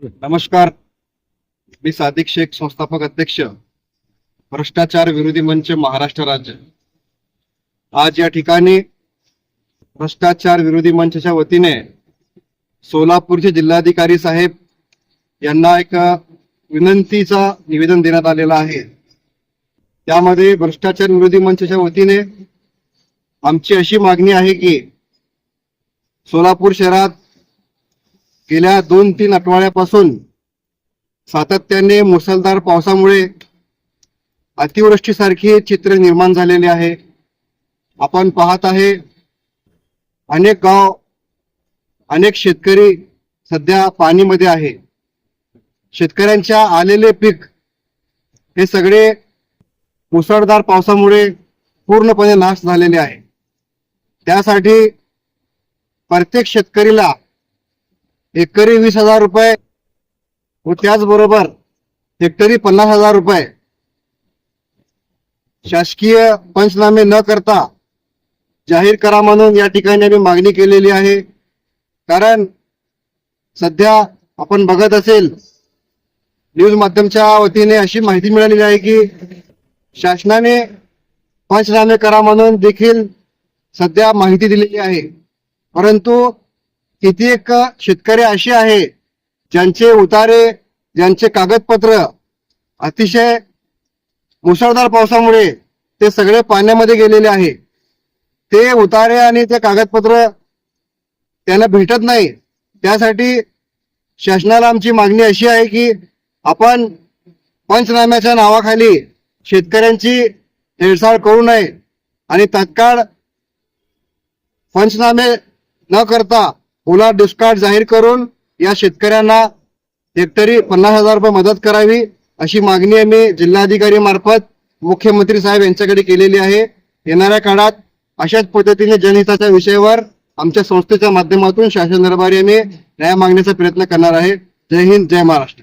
नमस्कार. मी सादिक शेख संस्थापक अध्यक्ष भ्रष्टाचार विरोधी मंच महाराष्ट्र राज्य. आज या ठिकाणी भ्रष्टाचार विरोधी मंचच्या वतीने सोलापूरचे जिल्हाधिकारी साहेब यांना एक विनंतीचा निवेदन देण्यात आलेला आहे. त्यामध्ये भ्रष्टाचार विरोधी मंचच्या वतीने आमची अशी मागणी आहे की सोलापूर शहरात गेल्या दोन तीन आठवड्यापासून सातत्याने मुसळधार पावसामुळे अतिवृष्टीसारखी चित्र निर्माण झालेले आहे. आपण पाहत आहे अनेक गाव अनेक शेतकरी सध्या पाणीमध्ये आहे. शेतकऱ्यांच्या आलेले पीक हे सगळे मुसळधार पावसामुळे पूर्णपणे नाश झालेले आहे. त्यासाठी प्रत्येक शेतकरीला एकरी वीस हजार रुपये व त्याचबरोबर हेक्टरी पन्नास हजार रुपये. शासकीय पंचनामे न करता जाहीर करा म्हणून या ठिकाणी आम्ही मागणी केलेली आहे. कारण सध्या आपण बघत असेल न्यूज माध्यमच्या वतीने अशी माहिती मिळालेली आहे की शासनाने पंचनामे करा म्हणून देखील सध्या माहिती दिलेली आहे. परंतु कित्येक शेतकरी असे आहे ज्यांचे उतारे ज्यांचे कागदपत्र अतिशय मुसळधार पावसामुळे ते सगळे पाण्यामध्ये गेलेले आहे. ते उतारे आणि ते कागदपत्र त्यांना भेटत नाही. त्यासाठी शासनाला आमची मागणी अशी आहे की आपण पंचनाम्याच्या नावाखाली शेतकऱ्यांची हेळसाळ करू नये आणि तत्काळ पंचनामे न करता ओला दुष्काळ जाहीर करून या शेतकऱ्यांना हेक्टरी पन्नास हजार रुपये मदत करावी अशी मागणी आम्ही जिल्हाधिकारी मार्फत मुख्यमंत्री साहेब यांच्याकडे केलेली आहे. येणाऱ्या काळात अशाच पद्धतीने जनहिताच्या विषयावर आमच्या संस्थेच्या माध्यमातून शासन दरबारी आम्ही न्याय मागण्याचा प्रयत्न करणार आहे. जय हिंद जय महाराष्ट्र.